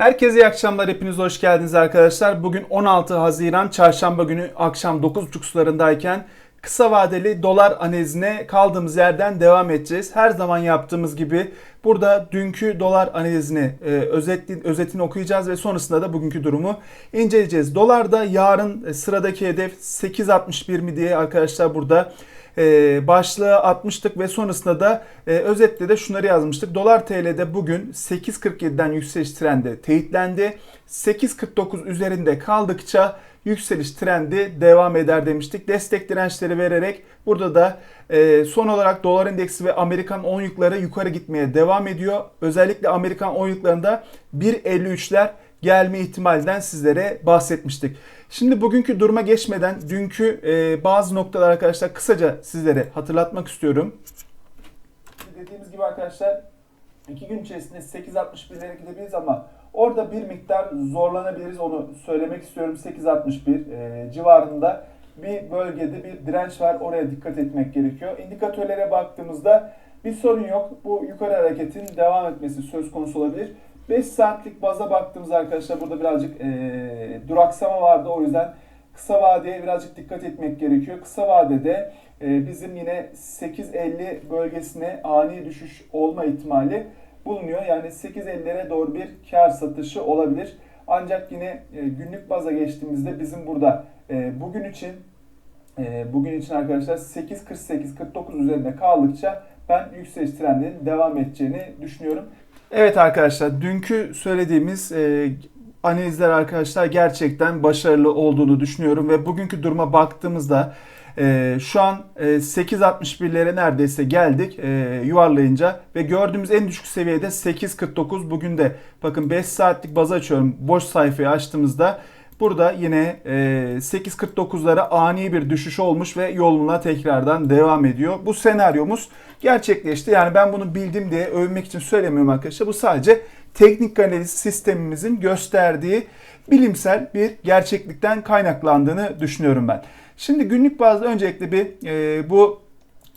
Herkese iyi akşamlar. Hepiniz hoş geldiniz arkadaşlar. Bugün 16 Haziran Çarşamba günü akşam 9.30 sularındayken kısa vadeli dolar analizine kaldığımız yerden devam edeceğiz. Her zaman yaptığımız gibi burada dünkü dolar analizini e, özetli, özetini okuyacağız ve sonrasında da bugünkü durumu inceleyeceğiz. Dolarda yarın e, sıradaki hedef 8.61 mi diye arkadaşlar burada e, başlığı atmıştık ve sonrasında da e, özetle de şunları yazmıştık. Dolar TL'de bugün 8.47'den yükseliş trendi teyitlendi. 8.49 üzerinde kaldıkça yükseliş trendi devam eder demiştik. Destek dirençleri vererek burada da e, son olarak dolar endeksi ve Amerikan 10 yükları yukarı gitmeye devam ediyor. Özellikle Amerikan 10 yüklarında 1.53'ler gelme ihtimalinden sizlere bahsetmiştik. Şimdi bugünkü duruma geçmeden dünkü e, bazı noktalar arkadaşlar kısaca sizlere hatırlatmak istiyorum. Dediğimiz gibi arkadaşlar iki gün içerisinde 8.61'lere gidebiliriz ama orada bir miktar zorlanabiliriz onu söylemek istiyorum. 8.61 e, civarında bir bölgede bir direnç var oraya dikkat etmek gerekiyor. İndikatörlere baktığımızda bir sorun yok. Bu yukarı hareketin devam etmesi söz konusu olabilir. 5 saatlik baza baktığımız arkadaşlar burada birazcık e, duraksama vardı. O yüzden kısa vadeye birazcık dikkat etmek gerekiyor. Kısa vadede e, bizim yine 8.50 bölgesine ani düşüş olma ihtimali bulunuyor. Yani 8.50'lere doğru bir kar satışı olabilir. Ancak yine e, günlük baza geçtiğimizde bizim burada e, bugün için e, bugün için arkadaşlar 8.48-49 üzerinde kaldıkça ben yükseliş trendinin devam edeceğini düşünüyorum. Evet arkadaşlar dünkü söylediğimiz e, analizler arkadaşlar gerçekten başarılı olduğunu düşünüyorum ve bugünkü duruma baktığımızda e, şu an e, 8.61'lere neredeyse geldik e, yuvarlayınca ve gördüğümüz en düşük seviyede 8.49 bugün de. Bakın 5 saatlik baz açıyorum boş sayfayı açtığımızda Burada yine 8.49'lara ani bir düşüş olmuş ve yoluna tekrardan devam ediyor. Bu senaryomuz gerçekleşti. Yani ben bunu bildim diye övmek için söylemiyorum arkadaşlar. Bu sadece teknik analiz sistemimizin gösterdiği bilimsel bir gerçeklikten kaynaklandığını düşünüyorum ben. Şimdi günlük bazda öncelikle bir e, bu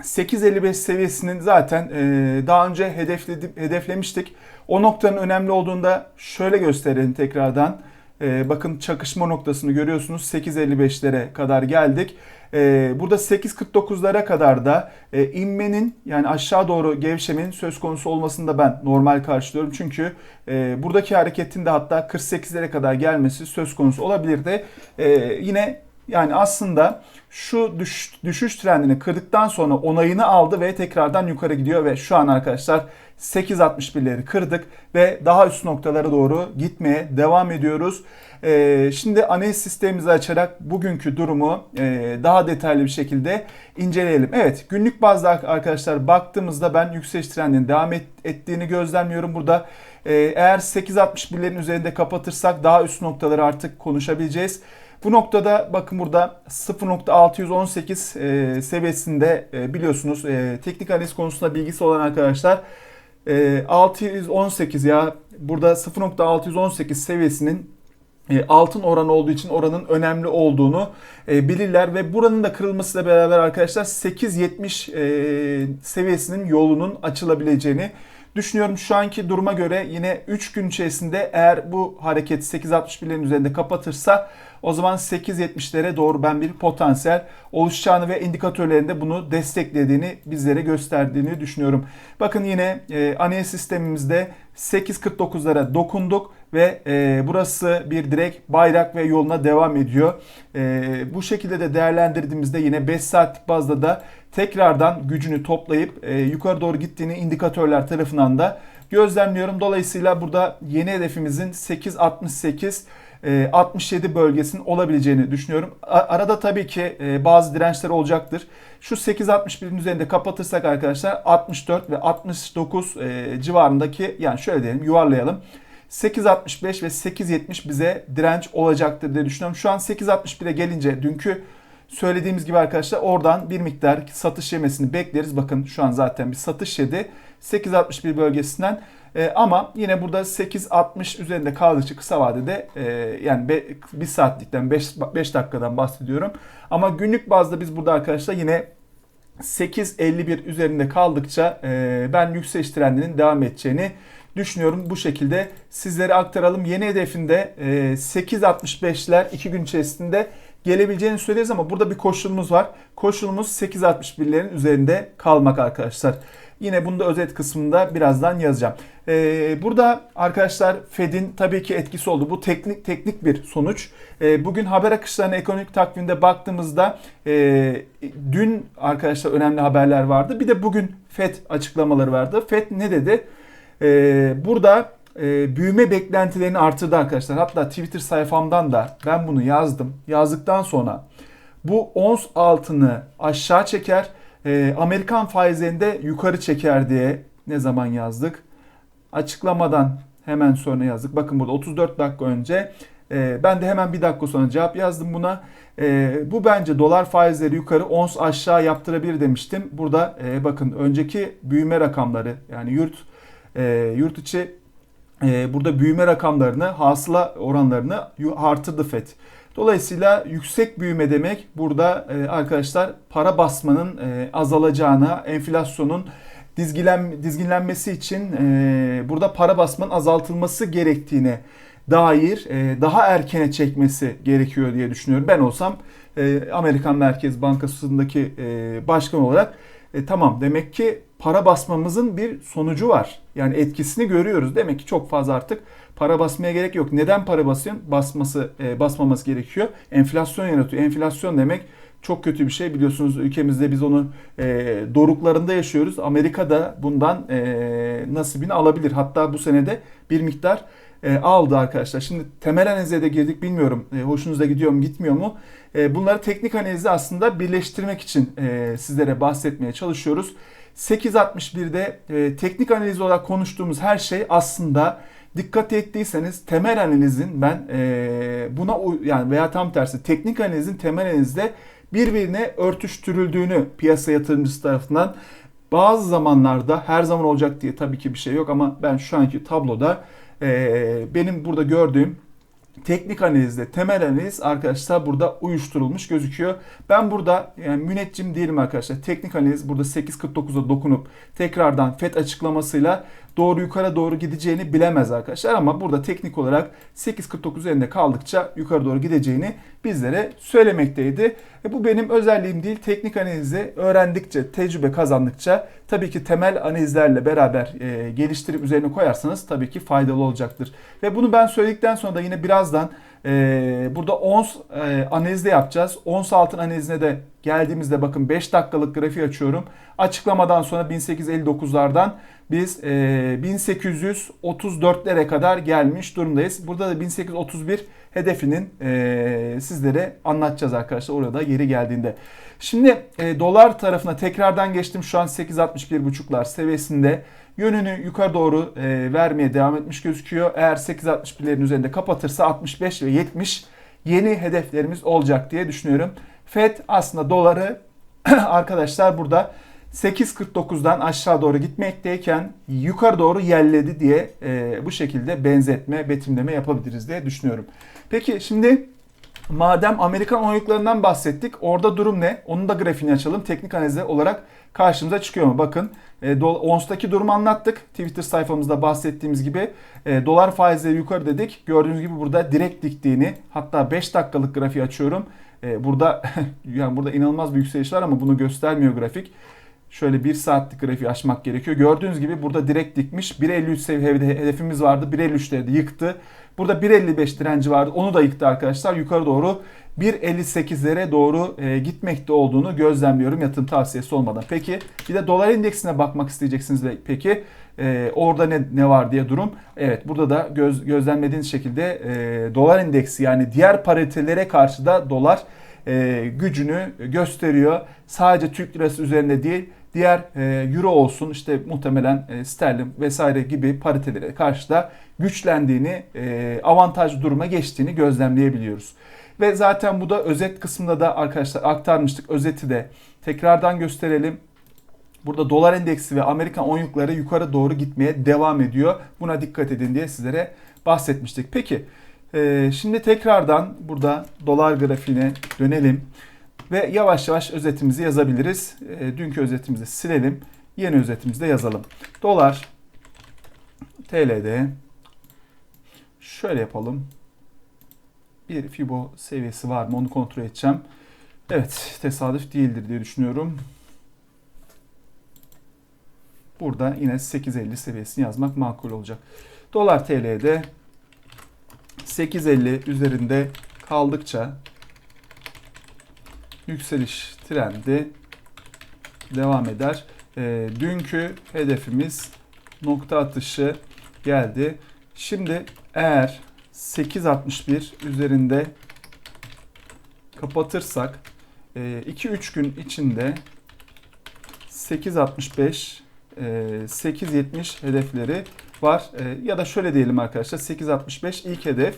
8.55 seviyesinin zaten e, daha önce hedefledi, hedeflemiştik. O noktanın önemli olduğunda şöyle gösterelim tekrardan. E, bakın çakışma noktasını görüyorsunuz 8.55'lere kadar geldik. E, burada 8.49'lara kadar da e, inmenin yani aşağı doğru gevşemenin söz konusu olmasını da ben normal karşılıyorum. Çünkü e, buradaki hareketin de hatta 48'lere kadar gelmesi söz konusu olabilir de e, yine yani aslında şu düş, düşüş trendini kırdıktan sonra onayını aldı ve tekrardan yukarı gidiyor ve şu an arkadaşlar 8.61'leri kırdık ve daha üst noktalara doğru gitmeye devam ediyoruz. Ee, şimdi analiz sistemimizi açarak bugünkü durumu e, daha detaylı bir şekilde inceleyelim. Evet günlük bazda arkadaşlar baktığımızda ben yükseliş trendinin devam et, ettiğini gözlemliyorum. Burada e, eğer 8.61'lerin üzerinde kapatırsak daha üst noktaları artık konuşabileceğiz. Bu noktada bakın burada 0.618 e, seviyesinde e, biliyorsunuz e, teknik analiz konusunda bilgisi olan arkadaşlar e, 618 ya burada 0.618 seviyesinin e, altın oran olduğu için oranın önemli olduğunu e, bilirler ve buranın da kırılmasıyla beraber arkadaşlar 8.70 e, seviyesinin yolunun açılabileceğini düşünüyorum. Şu anki duruma göre yine 3 gün içerisinde eğer bu hareket 8.61'lerin üzerinde kapatırsa o zaman 8.70'lere doğru ben bir potansiyel oluşacağını ve indikatörlerinde bunu desteklediğini bizlere gösterdiğini düşünüyorum. Bakın yine e, analiz sistemimizde 8.49'lara dokunduk ve e, burası bir direkt bayrak ve yoluna devam ediyor. E, bu şekilde de değerlendirdiğimizde yine 5 saatlik bazda da tekrardan gücünü toplayıp e, yukarı doğru gittiğini indikatörler tarafından da gözlemliyorum. Dolayısıyla burada yeni hedefimizin 8.68 67 e, bölgesinin olabileceğini düşünüyorum. Arada tabii ki e, bazı dirençler olacaktır. Şu 8.61'in üzerinde kapatırsak arkadaşlar 64 ve 69 e, civarındaki yani şöyle diyelim yuvarlayalım. 8.65 ve 8.70 bize direnç olacaktır diye düşünüyorum. Şu an 8.61'e gelince dünkü söylediğimiz gibi arkadaşlar oradan bir miktar satış yemesini bekleriz. Bakın şu an zaten bir satış yedi. 8.61 bölgesinden e, ama yine burada 8.60 üzerinde kaldıkça kısa vadede e, yani 1 saatlikten 5, 5 dakikadan bahsediyorum. Ama günlük bazda biz burada arkadaşlar yine 8.51 üzerinde kaldıkça e, ben yükseliş trendinin devam edeceğini düşünüyorum. Bu şekilde sizlere aktaralım. Yeni hedefinde e, 8.65'ler 2 gün içerisinde gelebileceğini söyleriz ama burada bir koşulumuz var. Koşulumuz 8.61'lerin üzerinde kalmak arkadaşlar. Yine bunu da özet kısmında birazdan yazacağım. Ee, burada arkadaşlar Fed'in tabii ki etkisi oldu. Bu teknik teknik bir sonuç. Ee, bugün haber akışlarına ekonomik takvimde baktığımızda e, dün arkadaşlar önemli haberler vardı. Bir de bugün Fed açıklamaları vardı. Fed ne dedi? Ee, burada e, büyüme beklentilerini artırdı arkadaşlar. Hatta Twitter sayfamdan da ben bunu yazdım. Yazdıktan sonra bu ons altını aşağı çeker, e, Amerikan faizlerinde yukarı çeker diye ne zaman yazdık? Açıklamadan hemen sonra yazdık. Bakın burada 34 dakika önce e, ben de hemen bir dakika sonra cevap yazdım buna. E, bu bence dolar faizleri yukarı ons aşağı yaptırabilir demiştim. Burada e, bakın önceki büyüme rakamları yani yurt e, yurt içi e, burada büyüme rakamlarını, hasıla oranlarını artırdı FED. Dolayısıyla yüksek büyüme demek burada e, arkadaşlar para basmanın e, azalacağına, enflasyonun dizgilen, dizginlenmesi için e, burada para basmanın azaltılması gerektiğine dair e, daha erkene çekmesi gerekiyor diye düşünüyorum. Ben olsam e, Amerikan Merkez Bankası'ndaki e, başkan olarak e, tamam demek ki para basmamızın bir sonucu var. Yani etkisini görüyoruz. Demek ki çok fazla artık para basmaya gerek yok. Neden para basıyorsun? Basması, e, basmaması gerekiyor. Enflasyon yaratıyor. Enflasyon demek çok kötü bir şey. Biliyorsunuz ülkemizde biz onu e, doruklarında yaşıyoruz. Amerika'da bundan e, nasibini alabilir. Hatta bu senede bir miktar e, aldı arkadaşlar. Şimdi temel analize de girdik bilmiyorum. E, hoşunuza gidiyor mu gitmiyor mu? E, bunları teknik analizi aslında birleştirmek için e, sizlere bahsetmeye çalışıyoruz. 8.61'de e, teknik analiz olarak konuştuğumuz her şey aslında dikkat ettiyseniz temel analizin ben e, buna yani veya tam tersi teknik analizin temel analizde birbirine örtüştürüldüğünü piyasa yatırımcısı tarafından bazı zamanlarda her zaman olacak diye tabii ki bir şey yok ama ben şu anki tabloda e, benim burada gördüğüm teknik analizde temel analiz arkadaşlar burada uyuşturulmuş gözüküyor. Ben burada yani müneccim değilim arkadaşlar. Teknik analiz burada 8.49'a dokunup tekrardan FED açıklamasıyla doğru yukarı doğru gideceğini bilemez arkadaşlar. Ama burada teknik olarak 8.49 üzerinde kaldıkça yukarı doğru gideceğini bizlere söylemekteydi. E bu benim özelliğim değil. Teknik analizi öğrendikçe, tecrübe kazandıkça tabii ki temel analizlerle beraber e, geliştirip üzerine koyarsanız tabii ki faydalı olacaktır. Ve bunu ben söyledikten sonra da yine birazdan e, burada ons e, analizde yapacağız. Ons altın analizine de geldiğimizde bakın 5 dakikalık grafiği açıyorum. Açıklamadan sonra 1859'lardan biz e, 1834'lere kadar gelmiş durumdayız. Burada da 1831 hedefinin e, sizlere anlatacağız arkadaşlar orada yeri geldiğinde. Şimdi e, dolar tarafına tekrardan geçtim. Şu an 8.61.5'lar seviyesinde yönünü yukarı doğru e, vermeye devam etmiş gözüküyor. Eğer 8.61'lerin üzerinde kapatırsa 65 ve 70 yeni hedeflerimiz olacak diye düşünüyorum. Fed aslında doları arkadaşlar burada 8.49'dan aşağı doğru gitmekteyken yukarı doğru yelledi diye e, bu şekilde benzetme, betimleme yapabiliriz diye düşünüyorum. Peki şimdi madem Amerikan oyuncularından bahsettik orada durum ne? Onun da grafiğini açalım. Teknik analize olarak karşımıza çıkıyor mu? Bakın e, ONS'taki durumu anlattık. Twitter sayfamızda bahsettiğimiz gibi e, dolar faizleri yukarı dedik. Gördüğünüz gibi burada direkt diktiğini hatta 5 dakikalık grafiği açıyorum. E, burada yani burada inanılmaz bir yükseliş var ama bunu göstermiyor grafik. Şöyle 1 saatlik grafiği açmak gerekiyor. Gördüğünüz gibi burada direkt dikmiş. 1.53 seviyede hedefimiz vardı. 1.53'leri de yıktı. Burada 1.55 direnci vardı. Onu da yıktı arkadaşlar. Yukarı doğru 1.58'lere doğru e, gitmekte olduğunu gözlemliyorum yatırım tavsiyesi olmadan. Peki bir de dolar endeksine bakmak isteyeceksiniz peki e, orada ne, ne var diye durum. Evet burada da göz, gözlemlediğiniz şekilde e, dolar endeksi yani diğer paritelere karşı da dolar e, gücünü gösteriyor. Sadece Türk lirası üzerinde değil diğer e, euro olsun işte muhtemelen e, sterlin vesaire gibi paritelere karşı da güçlendiğini, e, avantajlı duruma geçtiğini gözlemleyebiliyoruz. Ve zaten bu da özet kısmında da arkadaşlar aktarmıştık. Özeti de tekrardan gösterelim. Burada dolar endeksi ve Amerikan 10 yılları yukarı doğru gitmeye devam ediyor. Buna dikkat edin diye sizlere bahsetmiştik. Peki şimdi tekrardan burada dolar grafiğine dönelim. Ve yavaş yavaş özetimizi yazabiliriz. dünkü özetimizi silelim. Yeni özetimizi de yazalım. Dolar TL'de şöyle yapalım. Bir Fibo seviyesi var mı onu kontrol edeceğim. Evet tesadüf değildir diye düşünüyorum. Burada yine 8.50 seviyesini yazmak makul olacak. Dolar TL'de 8.50 üzerinde kaldıkça yükseliş trendi devam eder. E, dünkü hedefimiz nokta atışı geldi. Şimdi eğer 8.61 üzerinde kapatırsak 2-3 gün içinde 8.65 8.70 hedefleri var. E, Ya da şöyle diyelim arkadaşlar 8.65 ilk hedef.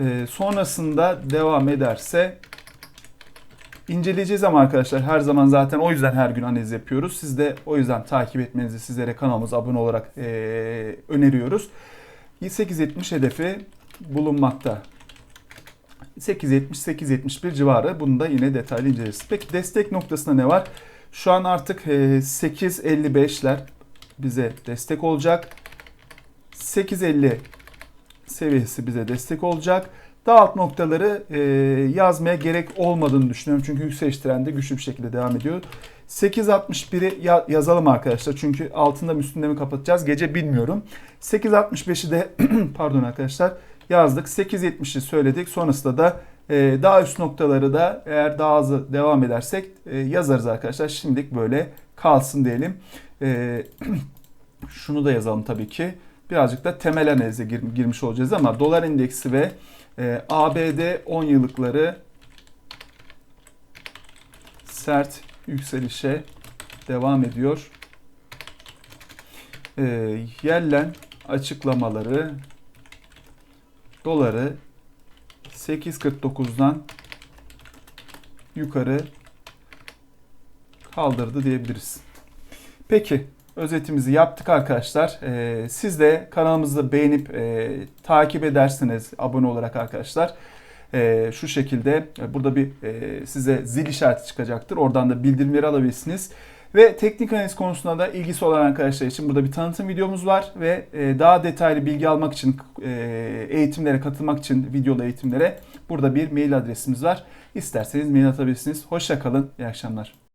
E, Sonrasında devam ederse inceleyeceğiz ama arkadaşlar her zaman zaten o yüzden her gün analiz yapıyoruz. Siz de o yüzden takip etmenizi sizlere kanalımıza abone olarak e, öneriyoruz. 8.70 hedefi bulunmakta. 8.70-8.71 civarı. Bunu da yine detaylı inceleriz. Peki destek noktasında ne var? Şu an artık e, 8.55'ler bize destek olacak. 8.50 seviyesi bize destek olacak. Daha alt noktaları e, yazmaya gerek olmadığını düşünüyorum. Çünkü yükseliş trendi güçlü bir şekilde devam ediyor. 8.61'i ya- yazalım arkadaşlar. Çünkü altında mı üstünde mi kapatacağız gece bilmiyorum. 8.65'i de pardon arkadaşlar yazdık. 8.70'i söyledik. Sonrasında da e, daha üst noktaları da eğer daha hızlı devam edersek e, yazarız arkadaşlar. Şimdilik böyle kalsın diyelim. E, şunu da yazalım tabii ki. Birazcık da temel analize gir- girmiş olacağız ama dolar endeksi ve e, ABD 10 yıllıkları sert yükselişe devam ediyor. E, Yellen açıklamaları doları 8.49'dan yukarı kaldırdı diyebiliriz. Peki özetimizi yaptık arkadaşlar. Ee, siz de kanalımızı beğenip e, takip edersiniz abone olarak arkadaşlar. Ee, şu şekilde e, burada bir e, size zil işareti çıkacaktır. Oradan da bildirimleri alabilirsiniz. Ve teknik analiz konusunda da ilgisi olan arkadaşlar için burada bir tanıtım videomuz var ve e, daha detaylı bilgi almak için e, eğitimlere katılmak için videolu eğitimlere burada bir mail adresimiz var. İsterseniz mail atabilirsiniz. Hoşça kalın. İyi akşamlar.